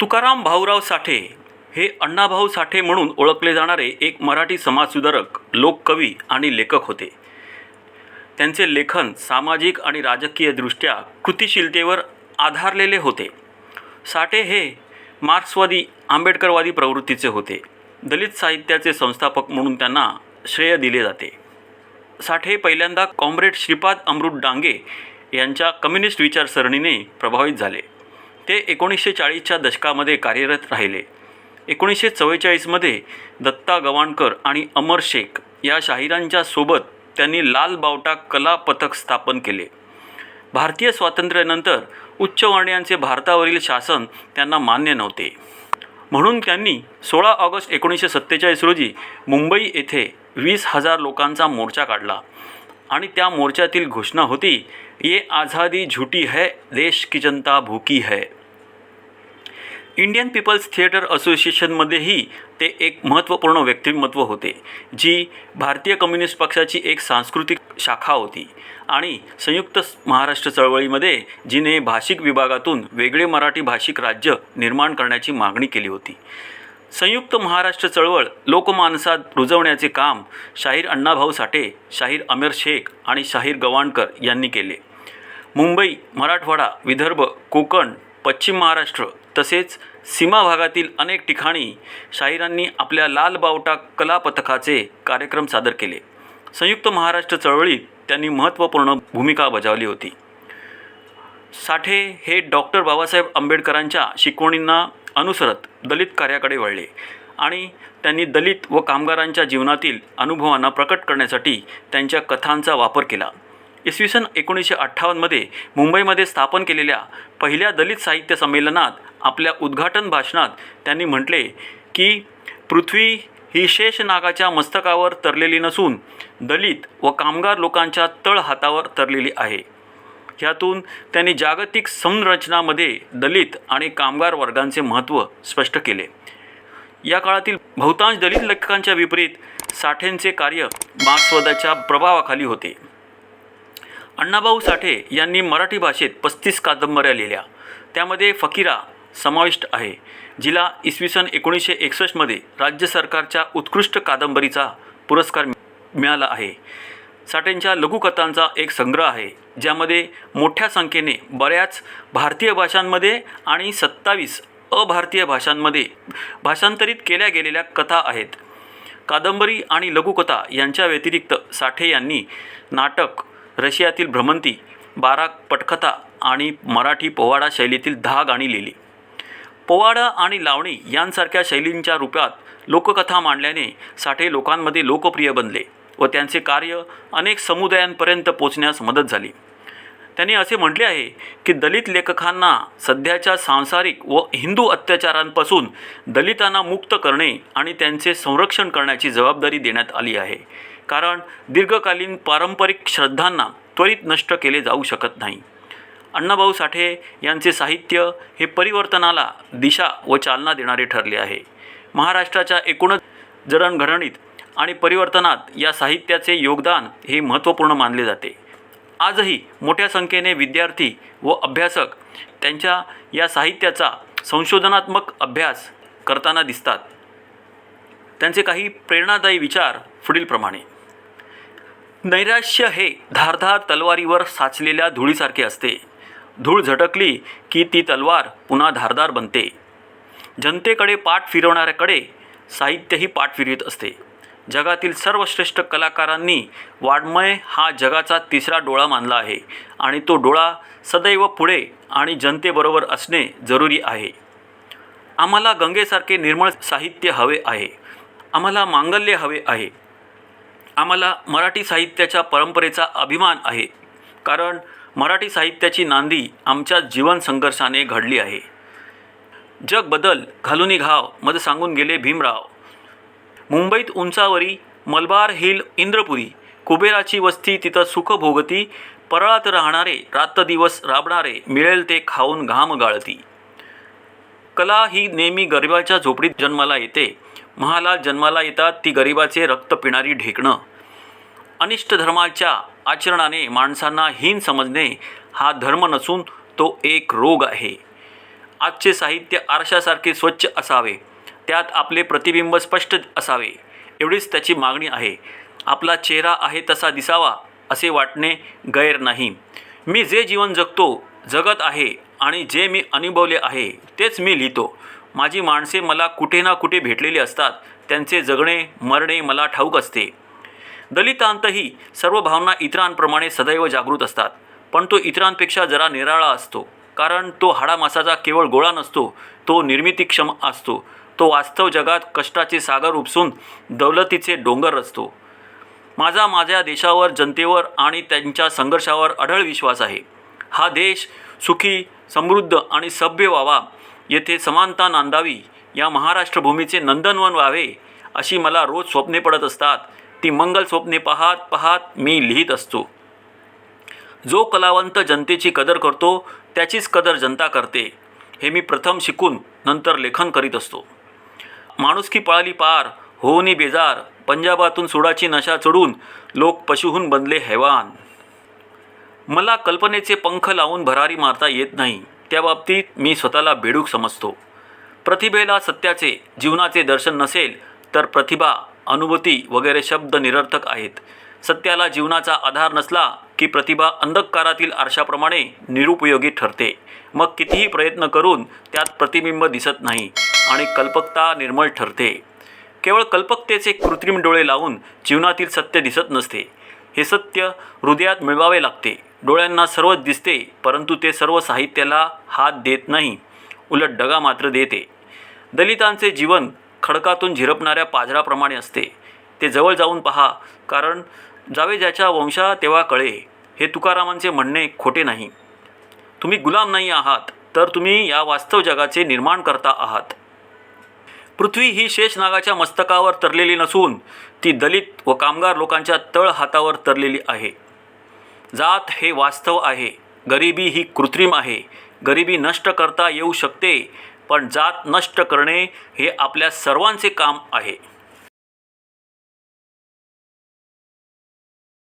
तुकाराम भाऊराव साठे हे अण्णाभाऊ साठे म्हणून ओळखले जाणारे एक मराठी समाजसुधारक लोककवी आणि लेखक होते. त्यांचे लेखन सामाजिक आणि राजकीयदृष्ट्या कृतिशीलतेवर आधारलेले होते. साठे हे मार्क्सवादी आंबेडकरवादी प्रवृत्तीचे होते. दलित साहित्याचे संस्थापक म्हणून त्यांना श्रेय दिले जाते. साठे पहिल्यांदा कॉम्रेड श्रीपाद अमृत डांगे यांच्या कम्युनिस्ट विचारसरणीने प्रभावित झाले. ते एकोणीसशे चाळीसच्या दशकामध्ये कार्यरत राहिले. एकोणीसशे चव्वेचाळीसमध्ये दत्ता गवाणकर आणि अमर शेख या शाहिरांच्या सोबत त्यांनी लाल बावटा कला पथक स्थापन केले. भारतीय स्वातंत्र्यानंतर उच्चवर्णीयांचे भारतावरील शासन त्यांना मान्य नव्हते. म्हणून त्यांनी सोळा ऑगस्ट एकोणीसशे सत्तेचाळीस रोजी मुंबई येथे वीस हजार लोकांचा मोर्चा काढला. आणि त्या मोर्चातील घोषणा होती ये आझादी झूठी है देश की जनता भूकी है। इंडियन पीपल्स थिएटर असोसिएशनमध्येही ते एक महत्त्वपूर्ण व्यक्तिमत्व होते जी भारतीय कम्युनिस्ट पक्षाची एक सांस्कृतिक शाखा होती आणि संयुक्त महाराष्ट्र चळवळीमध्ये जिने भाषिक विभागातून वेगळे मराठी भाषिक राज्य निर्माण करण्याची मागणी केली होती. संयुक्त महाराष्ट्र चळवळ लोकमानसात रुजवण्याचे काम शाहीर अण्णाभाऊ साठे शाहीर अमेर शेख आणि शाहीर गवाणकर यांनी केले. मुंबई मराठवाडा विदर्भ कोकण पश्चिम महाराष्ट्र तसेच सीमा भागातील अनेक ठिकाणी शाहिरांनी आपल्या लाल बावटा कला पथकाचे कार्यक्रम सादर केले. संयुक्त महाराष्ट्र चळवळीत त्यांनी महत्त्वपूर्ण भूमिका बजावली होती. साठे हे डॉक्टर बाबासाहेब आंबेडकरांच्या शिकवणींना अनुसरत दलित कार्याकडे वळले आणि त्यांनी दलित व कामगारांच्या जीवनातील अनुभवांना प्रकट करण्यासाठी त्यांच्या कथांचा वापर केला. इसवी सन एकोणीसशे अठ्ठावन्नमध्ये मुंबईमध्ये स्थापन केलेल्या पहिल्या दलित साहित्य संमेलनात आपल्या उद्घाटन भाषणात त्यांनी म्हटले की पृथ्वी ही शेषनागाच्या मस्तकावर तरलेली नसून दलित व कामगार लोकांच्या तळ हातावर तरलेली आहे. ह्यातून त्यांनी जागतिक संरचनामध्ये दलित आणि कामगार वर्गांचे महत्त्व स्पष्ट केले. या काळातील बहुतांश दलित लेखकांच्या विपरीत साठेंचे कार्य मार्क्सवादाच्या प्रभावाखाली होते. अण्णाभाऊ साठे यांनी मराठी भाषेत पस्तीस कादंबऱ्या लिहिल्या. त्यामध्ये फकीरा समाविष्ट आहे जिला इसवी सन एकोणीसशे एकसष्टमध्ये राज्य सरकारच्या उत्कृष्ट कादंबरीचा पुरस्कार मिळाला आहे. साठेंच्या लघुकथांचा एक संग्रह आहे ज्यामध्ये मोठ्या संख्येने बऱ्याच भारतीय भाषांमध्ये आणि सत्तावीस अभारतीय भाषांमध्ये भाषांतरित केल्या गेलेल्या कथा आहेत. कादंबरी आणि लघुकथा यांच्या व्यतिरिक्त साठे यांनी नाटक रशियातील भ्रमंती बारा पटकथा आणि मराठी पोवाडा शैलीतील दहा गाणी लिहिली. पोवाडा आणि लावणी यांसारख्या शैलींच्या रूपात लोककथा मांडल्याने साठे लोकांमध्ये लोकप्रिय बनले. व त्यांचे कार्य अनेक समुदायांपर्यंत पोचण्यास मदत झाली. त्यांनी असे म्हटले आहे की दलित लेखकांना सध्याच्या सांसारिक व हिंदू अत्याचारांपासून दलितांना मुक्त करणे आणि त्यांचे संरक्षण करण्याची जबाबदारी देण्यात आली आहे. कारण दीर्घकालीन पारंपरिक श्रद्धांना त्वरित नष्ट केले जाऊ शकत नाही. अण्णाभाऊ साठे यांचे साहित्य हे परिवर्तनाला दिशा व चालना देणारे ठरले आहे. महाराष्ट्राच्या एकूणच जडणघडणीत आणि परिवर्तनात या साहित्याचे योगदान हे महत्त्वपूर्ण मानले जाते. आजही मोठ्या संख्येने विद्यार्थी व अभ्यासक त्यांच्या या साहित्याचा संशोधनात्मक अभ्यास करताना दिसतात. त्यांचे काही प्रेरणादायी विचार पुढीलप्रमाणे नैराश्य हे धारधार तलवारीवर साचलेल्या धुळीसारखे असते. धूळ झटकली की ती तलवार पुन्हा धारदार बनते. जनतेकडे पाठ फिरवणाऱ्याकडे साहित्यही पाठ फिरवित असते. जगातील सर्वश्रेष्ठ कलाकारांनी वाङ्मय हा जगाचा तिसरा डोळा मानला आहे आणि तो डोळा सदैव पुढे आणि जनतेबरोबर असणे जरुरी आहे. आम्हाला गंगेसारखे निर्मळ साहित्य हवे आहे. आम्हाला मांगल्य हवे आहे. आम्हाला मराठी साहित्याच्या परंपरेचा अभिमान आहे. कारण मराठी साहित्याची नांदी आमच्या जीवन संघर्षाने घडली आहे. जग बदल घालुनी घाव मध सांगून गेले भीमराव. मुंबईत उंचावरी मलबार हिल इंद्रपुरी कुबेराची वस्ती तिथं सुख भोगती परळात राहणारे रात दिवस राबणारे मिळेल ते खाऊन घाम गाळती. कला ही नेहमी गरिबाच्या झोपडीत जन्माला येते. महाला जन्माला येतात ती गरिबाचे रक्त पिणारी ढेकणं. अनिष्ट धर्माच्या आचरणाने माणसांना हीन समजणे हा धर्म नसून तो एक रोग आहे. आजचे साहित्य आरशासारखे स्वच्छ असावे. त्यात आपले प्रतिबिंब स्पष्ट असावे. एवढीच त्याची मागणी आहे. आपला चेहरा आहे तसा दिसावा असे वाटणे गैर नाही. मी जे जीवन जगतो जगत आहे आणि जे मी अनुभवले आहे तेच मी लिहितो. माझी माणसे मला कुठे ना कुठे भेटलेली असतात. त्यांचे जगणे मरणे मला ठाऊक असते. दलितांतही सर्व भावना इतरांप्रमाणे सदैव जागृत असतात. पण तो इतरांपेक्षा जरा निराळा असतो. कारण तो हाडामासाचा केवळ गोळा नसतो तो निर्मितीक्षम असतो. तो वास्तव जगात कष्टाचे सागर उपसून दौलतीचे डोंगर रचतो. माझा माझ्या देशावर जनतेवर आणि त्यांच्या संघर्षावर अढळ विश्वास आहे. हा देश सुखी समृद्ध आणि सभ्य व्हावा येथे समानता नांदावी या महाराष्ट्र भूमीचे नंदनवन व्हावे अशी मला रोज स्वप्ने पडत असतात. ती मंगल स्वप्ने पाहात पाहात मी लिहित असतो. जो कलावंत जनतेची कदर करतो त्याचीच कदर जनता करते हे मी प्रथम शिकून नंतर लेखन करीत असतो. माणुसकी पळाली पार होऊनी बेजार पंजाबातून सुडाची नशा चढून लोक पशुहून बनले हैवान. मला कल्पनेचे पंख लावून भरारी मारता येत नाही त्या बाबतीत मी स्वतःला बेडूक समजतो. प्रतिभेला सत्याचे जीवनाचे दर्शन नसेल तर प्रतिभा अनुभूती वगैरे शब्द निरर्थक आहेत. सत्याला जीवनाचा आधार नसला की प्रतिभा अंधकारातील आरशाप्रमाणे निरुपयोगी ठरते. मग कितीही प्रयत्न करून त्यात प्रतिबिंब दिसत नाही आणि कल्पकता निर्मळ ठरते. केवळ कल्पकतेचे कृत्रिम डोळे लावून जीवनातील सत्य दिसत नसते. हे सत्य हृदयात मिळवावे लागते. डोळ्यांना सर्वच दिसते परंतु ते सर्व साहित्याला हात देत नाही उलट डगा मात्र देते. दलितांचे जीवन खडकातून झिरपणाऱ्या पाझराप्रमाणे असते. ते जवळ जाऊन पहा कारण जावे ज्याच्या वंशा तेव्हा कळे. हे तुकारामांचे म्हणणे खोटे नाही. तुम्ही गुलाम नाही आहात तर तुम्ही या वास्तव जगाचे निर्माण करता आहात. पृथ्वी ही शेषनागाच्या मस्तकावर तरलेली नसून ती दलित व कामगार लोकांच्या तळ हातावर तरलेली आहे. जात हे वास्तव आहे गरिबी ही कृत्रिम आहे. गरिबी नष्ट करता येऊ शकते पण जात नष्ट करणे हे आपल्या सर्वांचे काम आहे.